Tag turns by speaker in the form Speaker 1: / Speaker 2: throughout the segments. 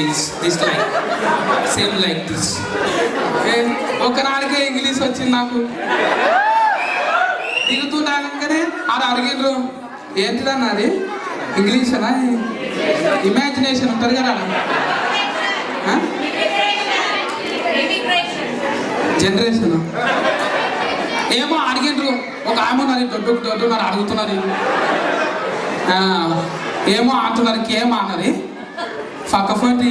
Speaker 1: some uh, equipment fees. This like, same like this. ఒకనాడికే English వచ్చింది నాకు. దిగుతున్నాకనే అది అడిగిండ్రు ఏంటిదన్న అది? ఇంగ్లీష్ అనా ఇమాజినేషన్ ఉంటుంది కదా. జనరేషన్ ఏమో అడిగిండ్రు ఒక ఆమె ఉన్నది దొడ్డు దొడ్డు నన్ను అడుగుతున్నది ఏమో అంటున్నారు కేమో? అన్నది. పక్కపోటి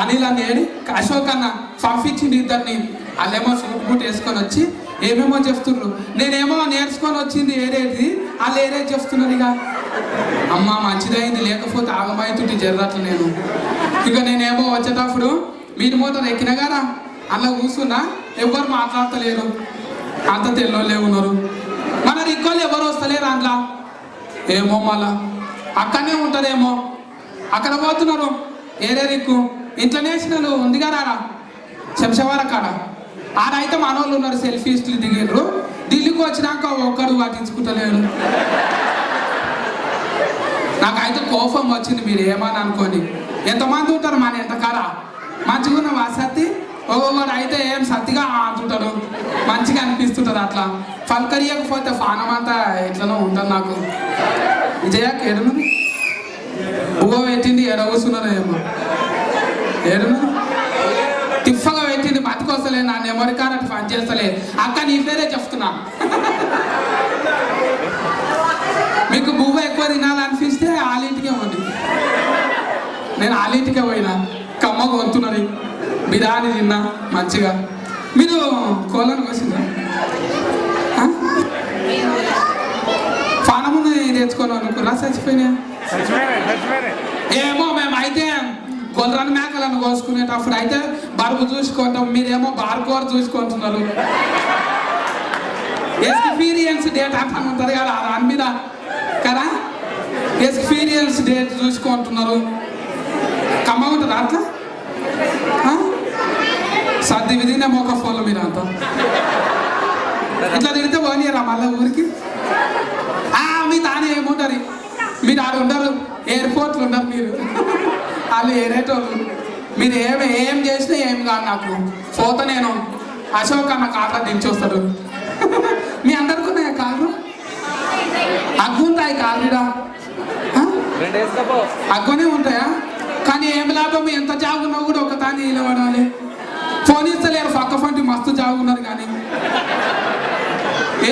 Speaker 1: అనిల్ అని ఏడి అశోక్ అన్న పంపించింది ఇద్దరిని. వాళ్ళేమో సూట్ బూట్ వేసుకొని వచ్చి ఏమేమో చెప్తున్నారు నేనేమో నేర్చుకొని వచ్చింది ఏరేది వాళ్ళు ఏరేది చెప్తున్నారు ఇక. అమ్మ మంచిదైంది లేకపోతే ఆగమైతుంటే జరగట్లు నేను. ఇక నేనేమో వచ్చేటప్పుడు మీరు మోటార్ ఎక్కిన కదా? అలా కూర్చున్నా ఎవరు మాట్లాడతలేరు. అంత తెల్లోళ్ళే ఉన్నారు. మన రిక్కోళ్ళు ఎవరు వస్తలేరు అందులో? ఏమో మళ్ళా. అక్కడనే ఉంటారేమో అక్కడ పోతున్నారు. ఏరే దిక్కు ఇంట్లో నేషనల్ ఉంది కదా ఆడ శంషవార కాడ. ఆడైతే మనోళ్ళు ఉన్నారు సెల్ఫీస్ట్లు దిగారు ఢిల్లీకి వచ్చినాక ఒక్కడు పట్టించుకుంటలేడు. నాకైతే కోపం వచ్చింది మీరు ఏమని అనుకోని ఎంతమంది ఉంటారు మన ఎంత కాడ మంచిగా ఉన్న వసతి ఒక్కొక్కడు అయితే ఏం సత్తిగా అంటుంటాడు. మంచిగా అనిపిస్తుంటుంది అట్లా. పలకరియకపోతే ఫానం అంతా ఎట్లనో ఉంటుంది నాకు. విజయ ఏడును బువ్వ పెట్టింది ఎడ కూర్చున్నారు ఏమో. తిప్పగా పెట్టింది బతికొస్తలే నా నెమరి కానట్టు పని చేస్తలే అక్క నీ పేరే చెప్తున్నా. మీకు బువ్వ ఎక్కువ తినాలనిపిస్తే ఆలింటికే పోండి. నేను ఆలింటికే పోయినా. కమ్మ కొంతున్నది బిర్యానీ తిన్నా మంచిగా. మీరు కోళ్ళను కోసిందా ఆ? పానమును తెచ్చుకొని అనుకున్నా చచ్చిపోయినా ఏమో మేము అయితే మేకలను కోసుకునేటప్పుడు అయితే బరువు చూసుకుంటాం మీరేమో బార్కోర్ చూసుకుంటున్నారు. ఎక్స్పీరియన్స్ డేట్ అని ఉంటుంది కదా దాని మీద. కదా? ఎక్స్పీరియన్స్ డేట్ చూసుకుంటున్నారు. కమ్మ ఉంటుందా అట్లా? సర్ది విధినే మొక్క ఫోన్లు మీద అంత. ఇట్లా తిడితే పోనీయరా మళ్ళీ ఊరికి? ఆ, మీ తానే ఏముంటారు మీరు ఆడ ఉండరు ఎయిర్పోర్ట్లు ఉండరు మీరు. వాళ్ళు ఏరేటోళ్ళు. మీరు ఏమి ఏం చేసినా ఏం కాదు నాకు. పోత నేను. అశోక్ అన్న కార్లో దించొస్తాడు మీ అందరికి ఉన్నాయా కార్లు అగ్గుంటాయి కార్లుడా అగ్గునే ఉంటాయా? కానీ ఏం లాభం? ఎంత జాగున్నా కూడా ఒక తాని నిలబడాలి ఫోన్ ఇస్తలేరు పక్క పంటి మస్తు జాగున్నారు కానీ.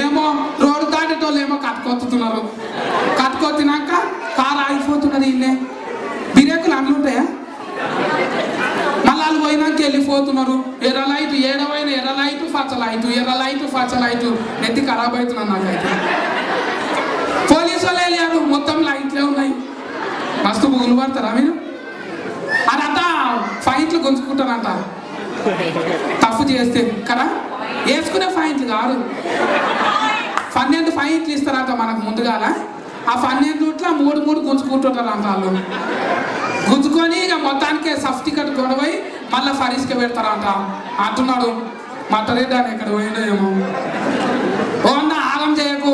Speaker 1: ఏమో రోడ్డు దాటేటోళ్ళు ఏమో కట్టుకొస్తున్నారు కట్టుకొచ్చినాక ఆగిపోతున్నది ఇల్లే. బిరేకులు అన్నీ ఉంటాయా? మళ్ళీ వాళ్ళు పోయినాక వెళ్ళిపోతున్నారు. ఎర్ర లైట్ ఏడవైన ఎర్ర లైట్ పచ్చ ఎర్ర లైట్ పచ్చ నెత్తి ఖరాబ్ అవుతున్నాను నాకైతే. పోలీసు వాళ్ళు వెళ్ళారు. మొత్తం లైట్లే ఉన్నాయి. మస్తు బుగులు పడతారా మీరు? అదంతా ఫైట్లు గుంజుకుంటారంట తప్పు చేస్తే కదా? వేసుకునే ఫైట్లు కాదు. పన్నెండు ఫైట్లు ఇస్తారంట మనకు ముందుగాల. ఆ పన్నెండు రూట్ల మూడు మూడు గుంజుకుంటుంటారు అంటారు వాళ్ళు. గుంజుకొని ఇక మొత్తానికి సఫ్ టికెట్ కొనబోయి మళ్ళీ ఫరీస్కి పెడతారంట. అంటున్నాడు మట్టరెడ్డి అని ఇక్కడ పోయిండో ఏమో. ఓ అన్న ఆగం చేయకు.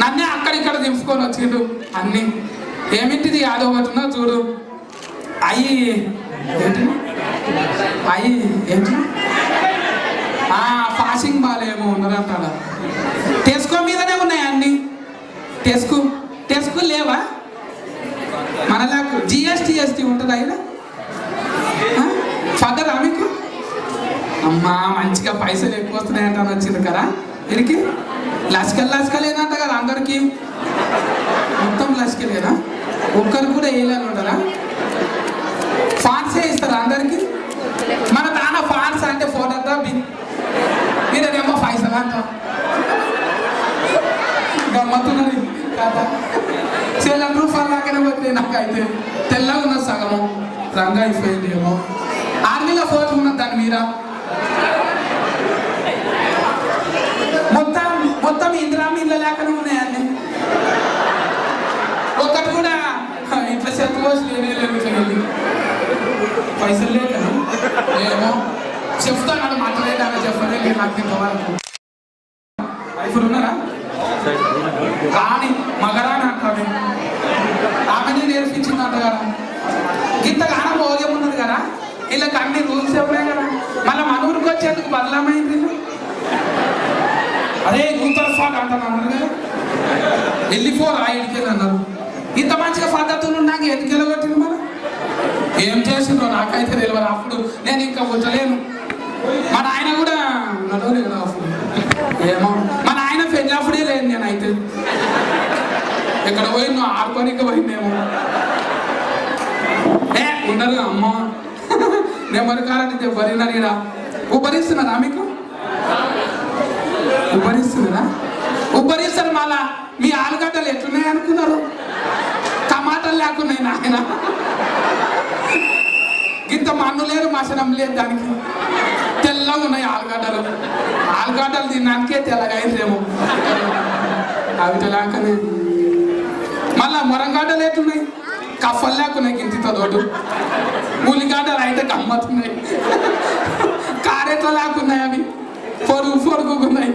Speaker 1: నన్నే అక్కడిక్కడ దింపుకొని వచ్చిండు. అన్ని. ఏమిటిది యాదో ఒకటి ఉన్నా చూడు. అయ్యి ఏంటి? అయ్యి ఏంటి? ఆ పాసింగ్ బాల్ ఏమో ఉన్నారంట తీసుకో మీదనే ఉన్నాయి అన్ని? టెస్కు టెస్కు లేవా? మనలాకు జిఎస్టిఎస్టీ ఉంటుంది ఆయన ఫదరా మీకు? అమ్మా మంచిగా పైసలు ఎక్కువ వస్తున్నాయంట అని వచ్చింది కదా? వీరికి లస్కల్ లస్కలేనంట కదా? అందరు మొత్తం లస్కలేనా ఒక్కరు కూడా వేయాలని ఉంటారా ఫాన్సే ఇస్తారా అందరికి మన దాన ఫాన్స్ అంటే ఫోన్ అంతా మీరేమో పైసలు అంట గమ్మత్తున్నది కదా సెవెన్ రూపాయలు నాకైతే తెల్లగా ఉన్న సగము రంగా అయిపోయింది ఏమో ఆర్మీలో ఫోటో ఉన్నది దాని మీద. మొత్తం మొత్తం ఇంద్రామీన్ల ఇళ్ళ లేకనే ఉన్నాయండి ఒక్కటి కూడా ఇట్లా చెప్పుకోవచ్చు పోసి లేనే లేవు ఇట్లా వెళ్ళి. పైసలు లేక ఏమో చెప్తాను మాట్లాడేదాకా చెప్పలే లేదు నాకు ఇంతవరకు ఇప్పుడు ఉన్నారా? కానీ మగరాని అంటారు. ఆమెనే నేర్పించింది అంట కదా ఇంత కాలం భోగ్యం ఉన్నది కదా. వీళ్ళకి అన్ని రూల్స్ ఉన్నాయి కదా. మళ్ళీ మన ఊరికి వచ్చేందుకు బదలమైంది వీళ్ళు. అదే గుంతల ఫాట్ అంటాను అన్నారు కదా. వెళ్ళిపోరా ఇంటికి అన్నారు. ఇంత మంచిగా పద్ధతులు ఉన్నాక ఎందుకు వెళ్ళగొట్టింది మరి ఏం చేసిందో నాకైతే తెలియదు అప్పుడు నేను ఇంకా పుట్టలేను మన ఆయన కూడా నడవలేదు అప్పుడు. ఏమో మన ఆయన పెళ్ళప్పుడే లేదు నేనైతే ఎక్కడ పోయినా నువ్వు పోయిందేమో. ఏ ఉండరు అమ్మ. నేను మరికాలని ఉబ్బరినా నీడా. ఉబ్బరిస్తున్నారా మీకు? ఉబ్బరిస్తున్నారా ఉబ్బరిస్తారు మళ్ళా మీ ఆలుగడ్డలు ఎట్లున్నాయి అనుకున్నారు? టమాటాలు లేకున్నాయి నాయన. ఇంత మన్ను లేరు మసనం లేదు దానికి. తెల్లగా ఉన్నాయి ఆలుగడ్డలు. ఆలుగడ్డలు తినడానికే తెల్లగా అయిందేమో అవి తెలాకనే. మళ్ళా మొరంగాడలు ఎట్లున్నాయి? కఫలు లేకున్నాయి గింతితో తోడు. ఉల్లిగడ్డలు అయితే గమ్మత్తున్నాయి కారెట్లు లేకున్నాయి అవి? పొరుగు పొరుగుకున్నాయి.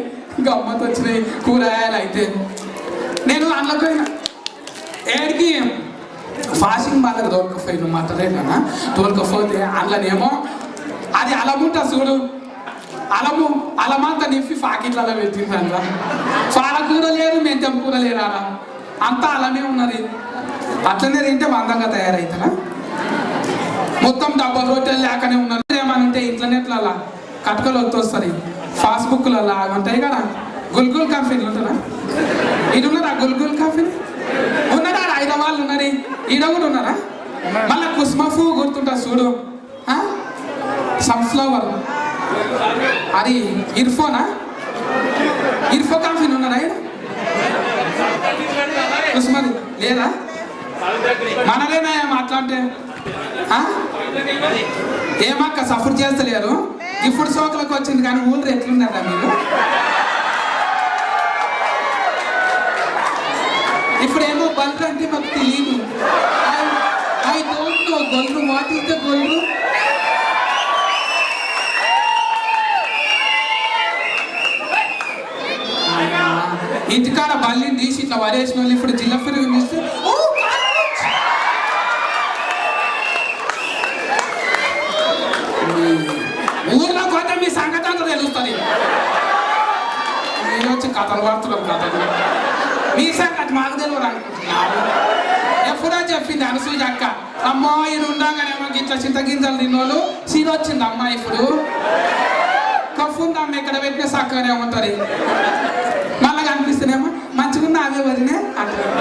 Speaker 1: గమ్మత్ వచ్చినాయి. కూరగాయలు అయితే. నేను అందులోకైనా ఏడికి? ఫాషింగ్ వాళ్ళకి దొరకపోయిన మాట్లాడేనా దొరకపోతే అందులోనేమో అది అలముంటా చూడు. అలము అలమంతా నిప్పి పాకెట్లలో పెట్టింది అందులో. పాలకూర లేదు మెంతం కూర లేరారా అంతా అలానే ఉన్నది. అట్లనే తింటే మందంగా తయారవుతారా మొత్తం డబ్బల్ రొట్టెలు లేకనే ఉన్నారు ఏమనంటే ఇంటర్నెట్లలో కట్టుకలు వస్తుంది ఫాస్బుక్లలో అవి ఉంటాయి కదా. గుల్గుల్ కంపెనీలు ఉంటారా? ఇది ఉన్నారా గుల్గుల్ కంపెనీ ఉన్నారా హైదరాబాద్ ఉన్నది. ఈడ కూడా ఉన్నారా? మళ్ళా కుస్మఫు గుర్తుంటా చూడు. సన్ఫ్లవర్. అది ఇర్ఫోనా? ఇర్ఫో కంపెనీ ఉన్నారా ఈడ లేదా? మనలేనా మాట్లాడితే ఆ? ఏమక్క సఫర్ చేస్తలేరు? ఇప్పుడు సోకలకు వచ్చింది కానీ ఊళ్ళు ఎట్లున్నారా మీరు? ఇప్పుడు ఏమో బల్బ్ అంటే మాకు తెలియదు ఐ డోంట్ నో గొల్లు వాట్ ఈస్ ద గొల్లు ఇంటికాడ బల్లిని తీసి ఇట్లా వరేసిన వాళ్ళు ఇప్పుడు జిల్లా పెరుగు ఊర్లో పోతే మీ సంగతి అంతా తెలుస్తుంది. నేను వచ్చి కథలు పడుతున్నాం కథలు మీ సంగతి మాకు తెలియదు అనుకుంటున్నారు ఎప్పుడో చెప్పింది అనసూయ అక్క. అమ్మో ఈయన ఉండగానే మాకు ఇట్లా చింతగింజలు తిన్నోళ్ళు. సీన్ వచ్చింది అమ్మ ఇప్పుడు. కఫ్ ఉందమ్మ ఎక్కడ ఇక్కడ పెట్టిన సక్కగానే ఉంటుంది. బాగా కనిపిస్తేనేమో మంచిగా ఉన్నా అవే వదినే అంటారు.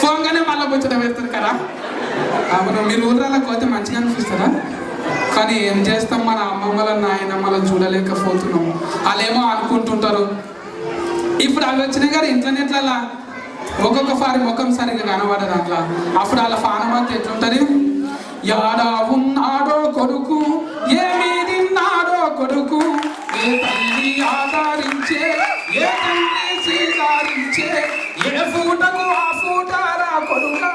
Speaker 1: ఫోన్గానే మళ్ళీ ముచ్చట పెడతారు కదా. అవును మీరు ఊర్రాలకు పోతే మంచిగా అనిపిస్తారా కానీ ఏం చేస్తాం మన అమ్మమ్మల నాయనమ్మలను చూడలేకపోతున్నాం. వాళ్ళేమో అనుకుంటుంటారు. ఇప్పుడు అవి వచ్చినాయి కదా ఇంటర్నెట్లలో ఒక్కొక్క సారి ముఖం సరిగ్గా కనబడదు అట్లా. అప్పుడు వాళ్ళ ఫానమంతా ఎట్లుంటది? యాడా ఉన్నాడో కొడుకు ఏమి తిన్నాడో కొడుకు ఏ కొడుకా.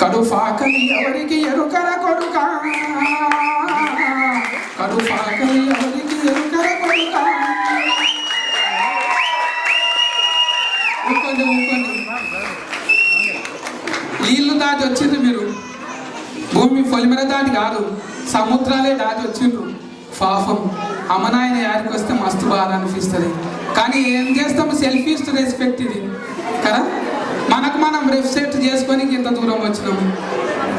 Speaker 1: కడుఫాకలి ఎవరికి ఎరుకర కొడుక? కడుఫాకలి ఎవరికి ఎరుకర కొడుక? ఊరుకోండి నీళ్ళు దాటి వచ్చిండ్రు మీరు. భూమి పొలిమర దాటి కాదు సముద్రాలే దాటి వచ్చిండ్రు. పాపం. అమ్మనాయన యాడికి వస్తే మస్తు బాధ అనిపిస్తుంది. కానీ ఏం చేస్తాం? సెల్ఫీస్ రెస్పెక్ట్ ఇది కదా? మనకు మనం రెస్పెక్ట్ చేసుకొని ఇంత దూరం వచ్చినాము.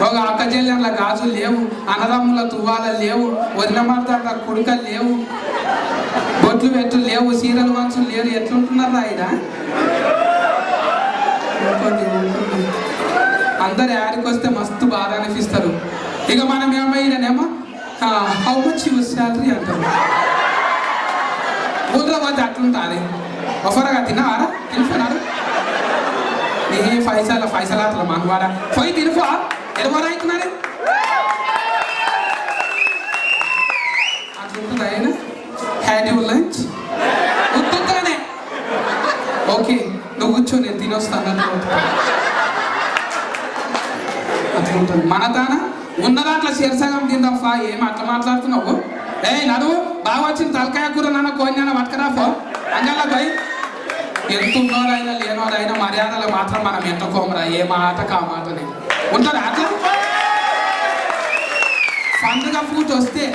Speaker 1: ఒక అక్క చెల్లెళ్ళ గాజులు లేవు అన్నదమ్ముల తువ్వాల లేవు వదిన మాట్లాడ కొడుకలు లేవు బొట్లు పెట్టు లేవు సీరలు వంచులు లేరు. ఎట్లుంటున్నారు ఆయన అందరు యాడికి వస్తే మస్తు బాధ అనిపిస్తారు ఇక మనం ఏమైనానేమో హౌ మచ్ యూస్ శాలరీ అంటారు. ఊళ్ళో పోతే అట్లుంటుంది. ఒఫరగా తిన్నావారా తినిపోయినారు నీ ఫైసల పైసలు అట్లా మనవాడా పోయి తినుకో ఎడమరా అవుతున్నారు అట్లుంటుంది ఆయన హ్యాడ్ యూ లంచ్ ఉత్తుగానే ఓకే నువ్వు కూర్చో నేను తినొస్తాను అట్లుంటుంది. మన తాన? ఉన్న దాంట్లో శీర్సగం తిందాంఫా ఏం అట్లా మాట్లాడుతున్నావు? ఏ నడువు. బాగా వచ్చింది తలకాయ కూర నాన్న కోయినా పట్టుకరా ఫోన్ అంజల్లా పోయి. ఎంత ఉన్నోరైనా లేనోరైనా మర్యాదలు మాత్రం మనం ఎత్తకోమరా. ఏ మాట కా మాటని ఉంటారా? అట్లా? పండుగ పూట వస్తే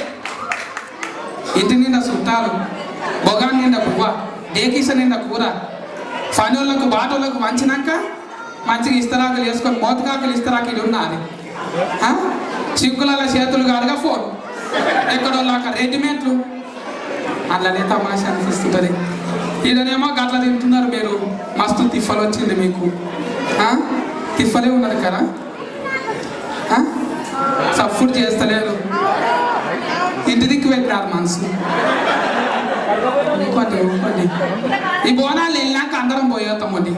Speaker 1: ఇంటి నిండా సుట్టాలు బొగాన్ నిండా పువ్వ డేకిస నిండా కూర. పనులకు బాటలకు మంచినాక మంచిగా ఇస్తరాకులు వేసుకొని మోతకాకులు ఇస్తరాకులు ఉన్నది చింకుల చేతులు కాదుగా ఫోన్. ఎక్కడో అక్కడ రెడీమేడ్లు. అట్లనే తమాష అనిపిస్తుంటుంది. ఈడనేమో గట్ల తింటున్నారు మీరు. మస్తు తిఫలు వచ్చింది మీకు. తిఫలే ఉన్నది కదా? ఆ? సఫుడ్ చేస్తలేరు. ఇంటి దిక్కు పెట్టినారు మనసు. ఇంకోటి ఇంకోటి ఈ బోనాలు వెళ్ళాక అందరం పోయేస్తామండి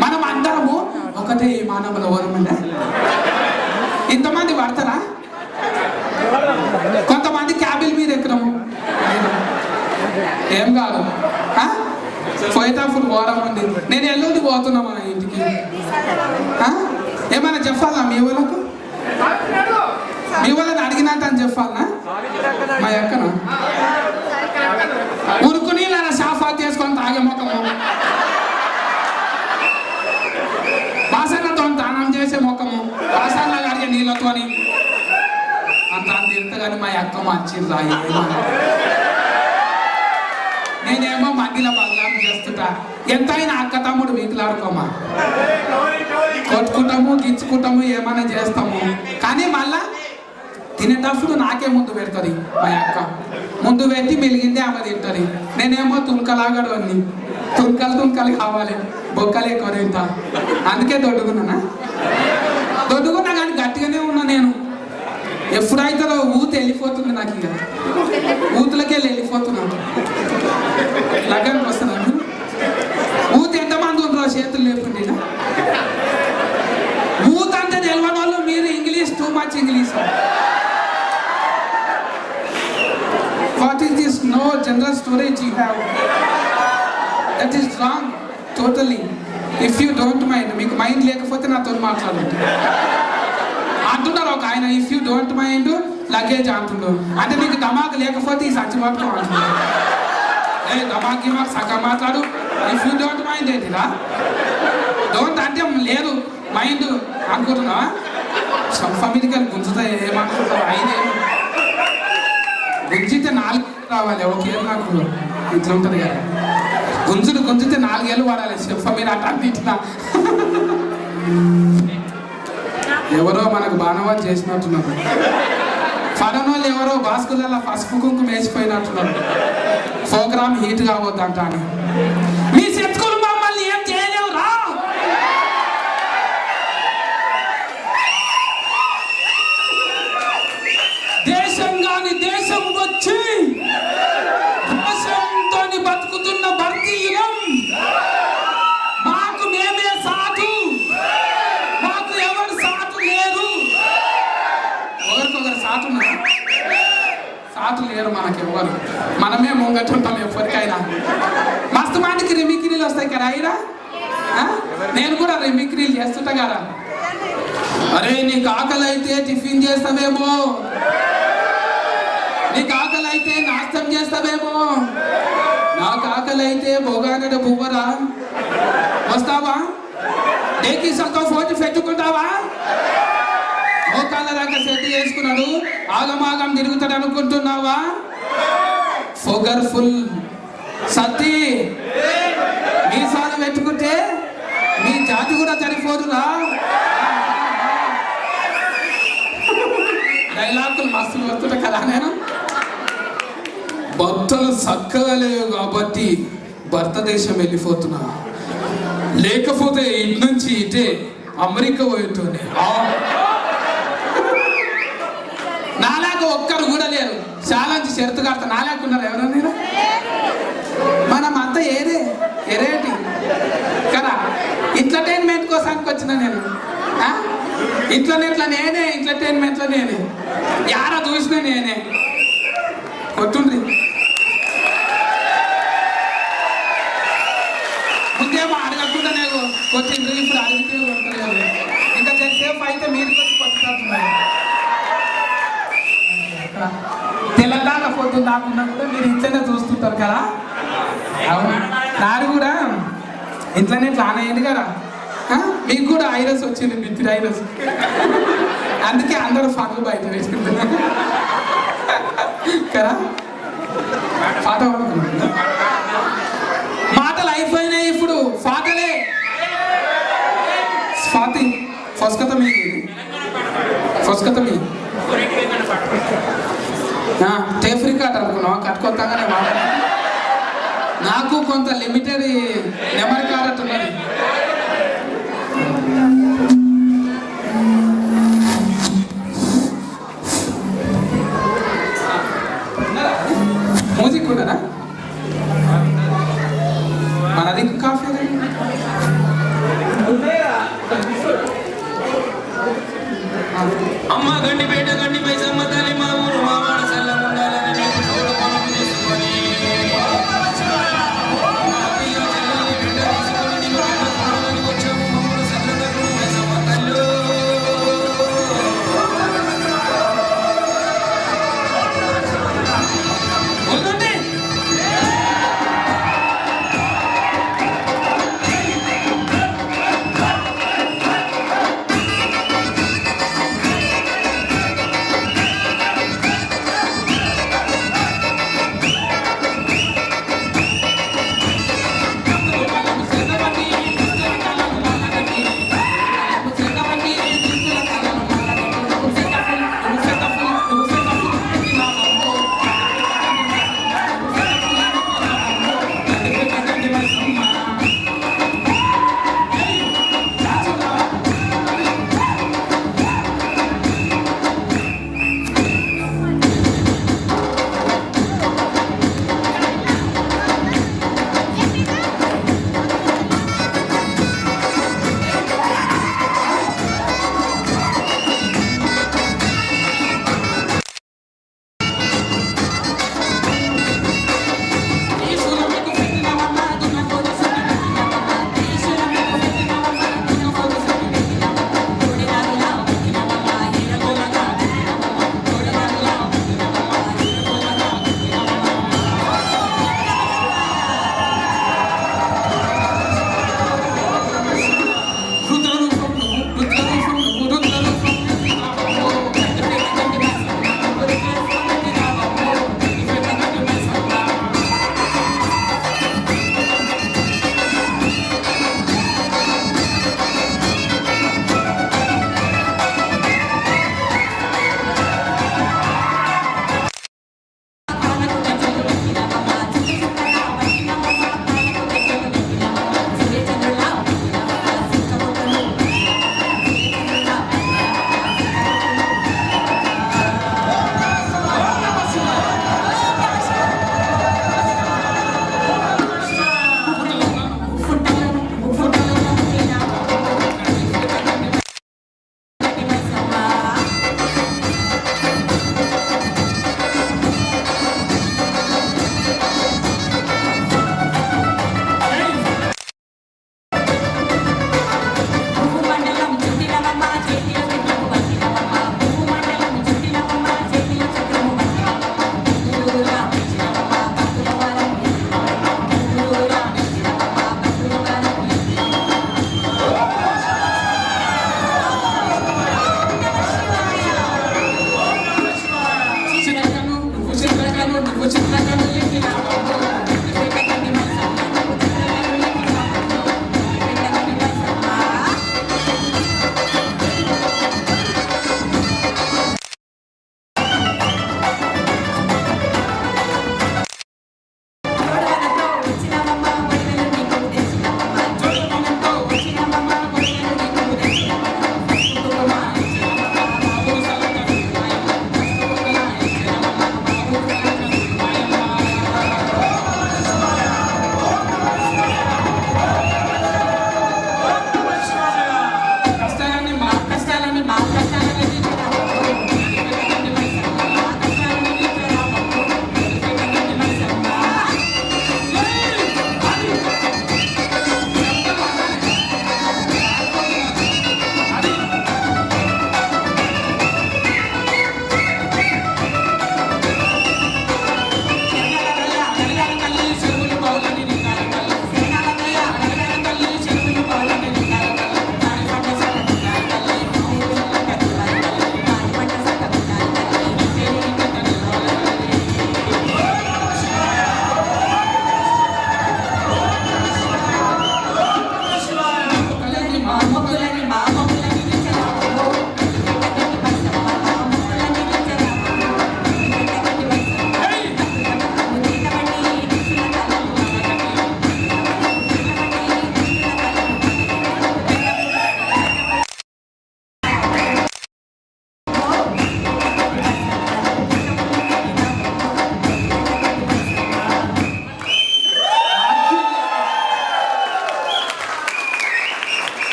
Speaker 1: మనం అందరము ఒకటే ఈ మానవుల ఓరమండి. ఇంతమంది పడతారా? కొంతమంది క్యాబిల్ మీద ఎక్కడము ఏం కాదు. ఫైతాపూర్ ఘోరం అండి నేను ఎల్లుండి పోతున్నా మన ఇంటికి. ఏమైనా చెప్పాలా మీ వాళ్ళకు? మీ వాళ్ళని అడిగినంత అని చెప్పాలనా మా ఎక్కన ఉరుకుని ఇలా షాఫా చేసుకొని తాగే ముఖము బాసన్నతో దానం చేసే ముఖము. బాసనలో అడిగే నీళ్ళతోని. అంత అంత మా అక్క మంచిది రాయి నేనేమో మందిలో బదలాం చేస్తుంటా ఎంత అయినా అక్క తమ్ముడు వీకులాడుకోమా కొట్టుకుంటాము గిచ్చుకుంటాము ఏమైనా చేస్తాము. కానీ మళ్ళా తినేటప్పుడు నాకే ముందు పెడుతుంది మా అక్క. ముందు పెట్టి మెలిగిందే ఆమె తింటుంది. నేనేమో తుణకలాగడు అన్ని. తుణకలు తుణకలు కావాలి. బొక్కలు ఎక్కువ తింటా. అందుకే దొడ్డుకున్నానా? దొడ్డుకున్నా కానీ గట్టిగానే ఉన్నా నేను. ఎప్పుడైతుందో ఊత వెళ్ళిపోతుంది నాకు ఇక. ఊతులకి వెళ్ళి వెళ్ళిపోతున్నాను. లగ్గానికి వస్తున్నాను. ఊత ఎంతమంది ఉన్నారో చేతులు లేకుండా ఊత అంటే తెలియని వాళ్ళు మీరు English too much English. What is this no general storage you have that is wrong totally if you don't mind మీకు మైండ్ లేకపోతే నాతో మాట్లాడండి. అంటున్నారు ఒక ఆయన if you don't mind luggage అంటుండు. అంటే నీకు దమాక్ లేకపోతే ఈ సచ్చి పట్టుకో అంటున్నాడు ఏ దమాక్ గిమాక్ సగం మాట్లాడు. ఇఫ్ యూ డోంట్ మైండ్ ఏంటిరా డోంట్ అంటే లేదు. మైండ్ అనుకుంటున్నావా? సంఫ మీదకి వెళ్ళి గుంజుతా ఏమనుకుంటావు ఆయన గుంజితే నాలుగు రావాలి ఒకే నాకు. ఇట్లా ఉంటుంది కదా. గుంజుడు గుంజితే నాలుగేళ్ళు వాడాలి చెంప మీద అట్లా ఇట్లా ఎవరో మనకు బాణవాలు చేసినట్టున్నారు. ఫరన్ వాళ్ళు ఎవరో బాస్కులలో పసుపు కుంకుమ వేసిపోయినట్టున్నారు. ప్రోగ్రామ్ హీట్ కావద్దంట అని. మీ శత్రువులు మమ్మల్ని ఏం చేయలేవు రా దేశం కాని దేశం వచ్చి దేశంతో బతుకుతున్న భారతీయులం మాకు మేమే సాటు మాకు ఎవరు సాటు లేరు ఒకరికొకరు సాటు ఉన్నారు సాటు లేరు మనకి ఎవరు మనమే ముంగట్టుంటాం ఎప్పటికైనా. మస్తు మాటికి రిమిక్రీలు వస్తాయి కదా అయినా నేను కూడా రిమిక్రీలు చేస్తుంటా కదా. అరే నీకు ఆకలి అయితే టిఫిన్ చేస్తావేమో? నీకు ఆకలి అయితే నాశనం చేస్తావేమో? నాకు ఆకలి అయితే బొగాగడ బువ్వరా వస్తావా? డేకి సొంతం ఫోటో పెట్టుకుంటావా? మోకాళ్ళ దాకా సెట్ చేసుకున్నాడు ఆగమాగం తిరుగుతాడు అనుకుంటున్నావా? ఫోగర్ ఫుల్ సత్తి మీసాలు పెట్టుకుంటే మీ జాతి కూడా చనిపోదురా. డైలాగులు మస్తులు వస్తుంటా కదా నేను? భర్తలు చక్కగా లేవు కాబట్టి భర్త దేశం వెళ్ళిపోతున్నా. లేకపోతే ఇటు నుంచి ఇటే అమెరికా పోయేటోనే నాలాగా ఒక్కరు కూడా లేరు. చాలాంచి షరతు కడతా నాలేకున్నారు ఎవరన్నా నేను మనం అంతా ఏదే ఎరేటి కదా ఎంటర్టైన్మెంట్ కోసానికి వచ్చిన నేను. ఇంట్లోనే ఇంట్లో ఇట్లా నేనే ఎంటర్టైన్మెంట్లో నేనే. యారా చూసినా నేనే. కొట్టుండ్రి. ముందేమో అడగకుండా నేను కొట్టిండ్రి ఇప్పుడు అడిగితే కొట్టలేదు. ఇంకా సేపు అయితే మీరు కొట్టి కొట్టుకుంటున్నారు. తెలంగాణ పొద్దున్న దాకున్నా కూడా మీరు ఇట్లనే చూస్తుంటారు కదా? అవును. నాది కూడా ఇంట్లోనే ప్లాన్ అయ్యింది కదా? మీకు కూడా ఐరస్ వచ్చింది మిత్రి ఐరస్. అందుకే అందరూ ఫాటలు బయట వేసుకుంటున్నారు కదా? పాట మాటలు అయిపోయినాయి ఇప్పుడు ఫాటలే. స్వాతి ఫస్కత మీ ఫస్కత మీ టేఫ్రీ కార్డ్ అనుకున్నావా కట్టుకొస్తాగానే మాట నాకు కొంత లిమిటెడ్ నెమరి కార్డ్ ఉన్నది. మ్యూజిక్ మన మనది కాఫీ
Speaker 2: అమ్మ గండి పేట గండి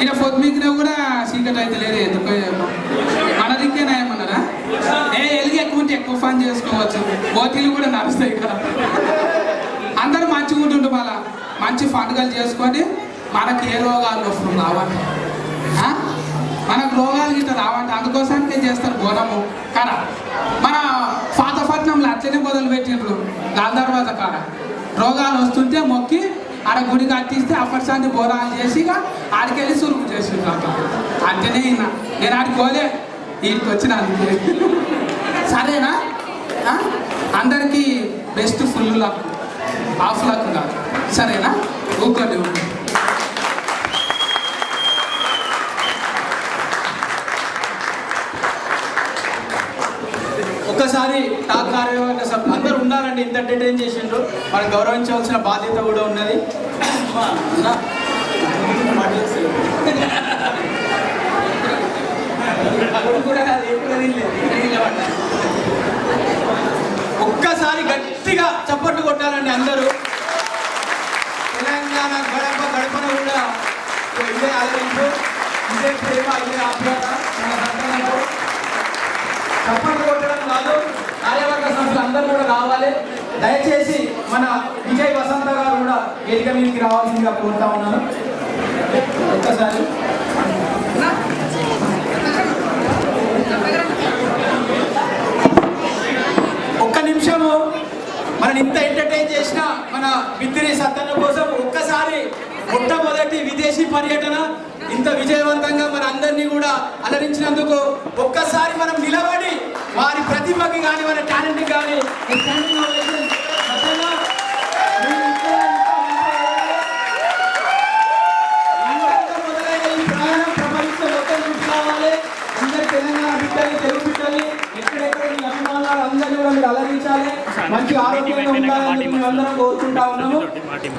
Speaker 1: ఇక పొద్దుమికినా కూడా చీకటి అయితే లేదు ఎందుకో మన దిక్కేనా ఏమన్నారా ఏ ఎలుగు ఎక్కువ ఉంటే ఎక్కువ పని చేసుకోవచ్చు. బోతీలు కూడా నడుస్తాయి కదా అందరూ మంచిగా ఉంటుండు మళ్ళా మంచి పండుగలు చేసుకొని మనకి ఏ రోగాలు వస్తుంది రావంట మనకు రోగాలు గిట్ట రావంట అందుకోసానికే చేస్తారు బోనము కదా మన పాతపట్నంలో అట్లనే మొదలు పెట్టిండ్రు లాల్ తర్వాత కాడ రోగాలు వస్తుంటే మొక్కి ఆడ గుడి కట్టిస్తే అప్పటిసాన్ని బోరాలు చేసి ఇక ఆడికెళ్ళి సురుకు చేసిండ్రు అట్లా అంటేనే ఇన్నా నేను ఆడుకోలే వీటికి వీడికి వచ్చిన అందుకే. సరేనా? అందరికీ best full luck half luck కాదు సరేనా? ఊకోండి ఊకోండి
Speaker 3: ఒక్కసారి టాక్ కార్యవర్గ సభ్యులు అందరూ ఉండాలండి ఇంత ఎంటర్టైన్ చేసిండ్రు. మనం గౌరవించవలసిన బాధ్యత కూడా ఉన్నది. ఒక్కసారి గట్టిగా చప్పట్లు కొట్టాలండి అందరూ. తెలంగాణ గడప గడపన కూడా ఇదే ఆదరింపు ఇదే ప్రేమ ఇదే ఆప్యాయత. మన సంతానంలో చప్పట్లు కొట్టడం కాదు. కార్యవర్గ సంస్థలు అందరూ కూడా రావాలి దయచేసి మన విజయ్ వసంత గారు కూడా వేదిక మీదకి రావాల్సిందిగా కోరుతా ఉన్నాను. ఒక్కసారి. ఒక్క నిమిషము మనం ఇంత ఎంటర్టైన్ చేసిన మన మిత్రి సత్తన్న కోసం ఒక్కసారి మొట్టమొదటి విదేశీ పర్యటన ఇంత విజయవంతంగా మన అందరినీ కూడా అలరించినందుకు ఒక్కసారి మనం నిలబడి వారి ప్రతిభకి కానీ మన టాలెంట్ కానీ మంచి ఆరోగ్యంగా ఉండాలని మేము అందరం కోరుకుంటా ఉన్నాము.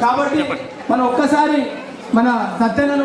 Speaker 3: కాబట్టి మనం ఒక్కసారి మన సత్యనను